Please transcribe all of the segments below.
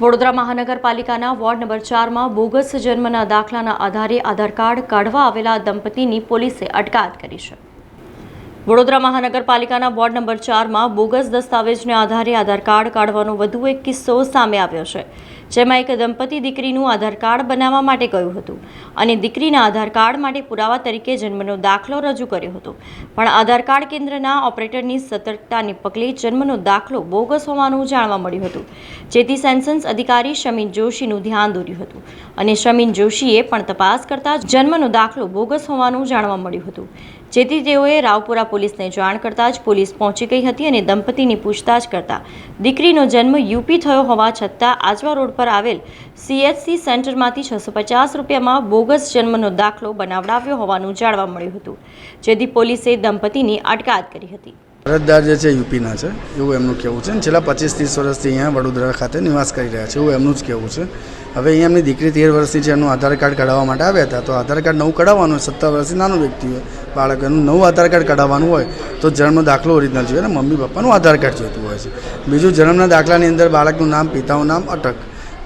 વડોદરા મહાનગરપાલિકાના ward number ચારમાં bogus જન્મના દાખલાના આધારે આધાર કાર્ડ કાઢવા આવેલા દંપતીની પોલીસે અટકાયત કરી છે. વડોદરા મહાનગરપાલિકાના વોર્ડ નંબર ચારમાં બોગસ દસ્તાવેજને આધારે આધાર કાર્ડ કાઢવાનો વધુ એક કિસ્સો સામે આવ્યો છે, જેમાં એક દંપતી દીકરીનું આધાર કાર્ડ બનાવવા માટે ગયું હતું અને દીકરીના આધાર કાર્ડ માટે પુરાવા તરીકે જન્મનો દાખલો રજૂ કર્યો હતો. પણ આધાર કાર્ડ કેન્દ્રના ઓપરેટરની સતર્કતાને પગલે જન્મનો દાખલો બોગસ હોવાનું જાણવા મળ્યું હતું, જેથી સેન્સન્સ અધિકારી શમીન જોશીનું ધ્યાન દોર્યું હતું અને શમીન જોશીએ પણ તપાસ કરતા જન્મનો દાખલો બોગસ હોવાનું જાણવા મળ્યું હતું, જેથી તેઓએ રાવપુરા પોલીસને જાણ કરતાં જ પોલીસ પહોંચી ગઈ હતી અને દંપતીની પૂછતાછ કરતા. દીકરીનો જન્મ યુપી થયો હોવા છતાં આજવા રોડ પર આવેલ સીએચસી સેન્ટરમાંથી છસો પચાસ રૂપિયામાં બોગસ જન્મનો દાખલો બનાવડાવ્યો હોવાનું જાણવા મળ્યું હતું, જેથી પોલીસે દંપતીની અટકાયત કરી હતી. અરજદાર જે છે યુપીના છે, એવું એમનું કહેવું છે. અને છેલ્લા પચીસ ત્રીસ વર્ષથી અહીંયા વડોદરા ખાતે નિવાસ કરી રહ્યા છે, એવું એમનું જ કહેવું છે. હવે અહીંયા એમની દીકરી તેર વર્ષની છે, એમનું આધાર કાર્ડ કઢાવવા માટે આવ્યા હતા. તો આધાર કાર્ડ નવું કઢાવવાનું સત્તર વર્ષથી નાનું વ્યક્તિ હોય, બાળક એનું નવું આધાર કાર્ડ કઢાવવાનું હોય, તો જન્મનો દાખલો ઓરિજિનલ જોઈએ અને મમ્મી પપ્પાનું આધાર કાર્ડ જોઈતું હોય છે. બીજું, જન્મના દાખલાની અંદર બાળકનું નામ, પિતાનું નામ અટક.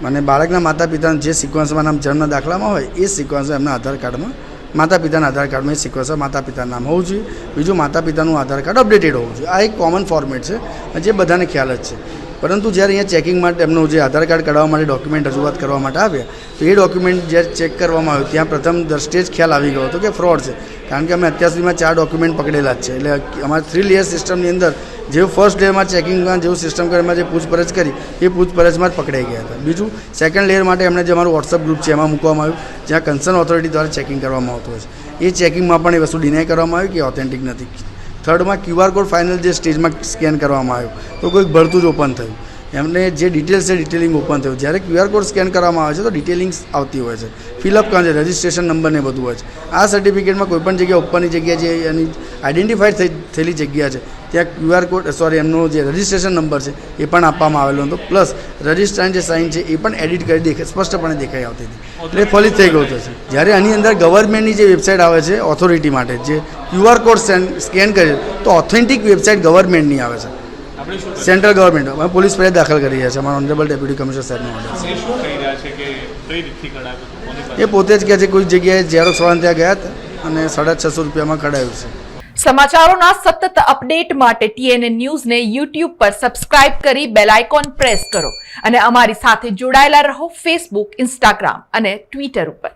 અને બાળકના માતા પિતાનું જે સિક્વન્સમાં નામ જન્મના દાખલામાં હોય, એ સિક્વન્સ એમના આધાર કાર્ડમાં માતા પિતાના આધાર કાર્ડમાં એ સિક્વન્સર માતા પિતાનું નામ હોવું જોઈએ. બીજું માતા પિતાનું આધાર કાર્ડ અપડેટેડ હોવું જોઈએ. આ એક કોમન ફોર્મેટ છે જે બધાને ખ્યાલ જ છે. પરંતુ જ્યારે અહીંયા ચેકિંગ માટે એમનું જે આધાર કાર્ડ કાઢવા માટે ડોક્યુમેન્ટ રજૂઆત કરવા માટે આવ્યા, તો એ ડોક્યુમેન્ટ જ્યારે ચેક કરવામાં આવ્યું, ત્યાં પ્રથમ દ્રષ્ટિએ જ ખ્યાલ આવી ગયો હતો કે ફ્રોડ છે. કારણ કે અમે અત્યાર સુધીમાં ચાર ડોક્યુમેન્ટ પકડેલા જ છે. એટલે અમારા થ્રી લેયર સિસ્ટમની અંદર જેવું ફર્સ્ટ ડેમાં ચેકિંગમાં જેવું સિસ્ટમ કરવામાં જે પૂછપરછ કરી, એ પૂછપરછમાં જ પકડાઈ ગયા હતા. બીજું સેકન્ડ લેયર માટે એમણે જે અમારું વોટ્સઅપ ગ્રુપ છે, એમાં મૂકવામાં આવ્યું, જ્યાં કન્સર્ન ઓથોરિટી દ્વારા ચેકિંગ કરવામાં આવતું હોય છે. એ ચેકિંગમાં પણ એ વસ્તુ ડિનાય કરવામાં આવી કે ઓથેન્ટિક નથી. થર્ડમાં ક્યુઆર કોડ ફાઇનલ જે સ્ટેજમાં સ્કેન કરવામાં આવ્યો, તો કોઈક ભરતું જ ઓપન થયું. એમને જે ડિટેલ્સ છે ડિટેલિંગ ઓપન થયું. જ્યારે ક્યુઆર કોડ સ્કેન કરવામાં આવે છે, તો ડિટેલિંગ્સ આવતી હોય છે. ફિલઅપ કાં છે રજિસ્ટ્રેશન નંબર ને બધું હોય છે. આ સર્ટિફિકેટમાં કોઈપણ જગ્યાએ ઉપરની જગ્યા જે એની આઈડેન્ટિફાઈડ થઈ, થયેલી જગ્યા છે, ત્યાં ક્યુઆર કોડ સોરી એમનો જે રજિસ્ટ્રેશન નંબર છે, એ પણ આપવામાં આવેલો હતો. પ્લસ રજિસ્ટ્રાન જે સાઇન છે, એ પણ એડિટ કરી દેખાય, સ્પષ્ટપણે દેખાઈ આવતી હતી. એટલે ફલિત થઈ ગયું છે. જ્યારે આની અંદર ગવર્મેન્ટની જે વેબસાઇટ આવે છે ઓથોરિટી માટે, જે ક્યુઆર કોડ સ્કેન કરે તો ઓથેન્ટિક વેબસાઇટ ગવર્મેન્ટની આવે છે. સેન્ટ્રલ ગવર્મેન્ટ અમે પોલીસ ફરિયાદ દાખલ કરી રહ્યા છે. અમારા ઓનરેબલ ડેપ્યુટી કમિશનર સાહેબનો ઓર્ડર છે. એ પોતે જ કહે છે કોઈ જગ્યાએ ઝેરોક્ષ વાળા ત્યાં ગયા હતા અને સાડા છસો રૂપિયામાં કઢાયું છે. સમાચારોના સતત અપડેટ માટે ટીએનએ ન્યૂઝને યુટ્યુબ પર સબસ્ક્રાઇબ કરી બેલ આઇકોન પ્રેસ કરો અને અમારી સાથે જોડાયેલા રહો ફેસબુક ઇન્સ્ટાગ્રામ અને ટ્વિટર ઉપર.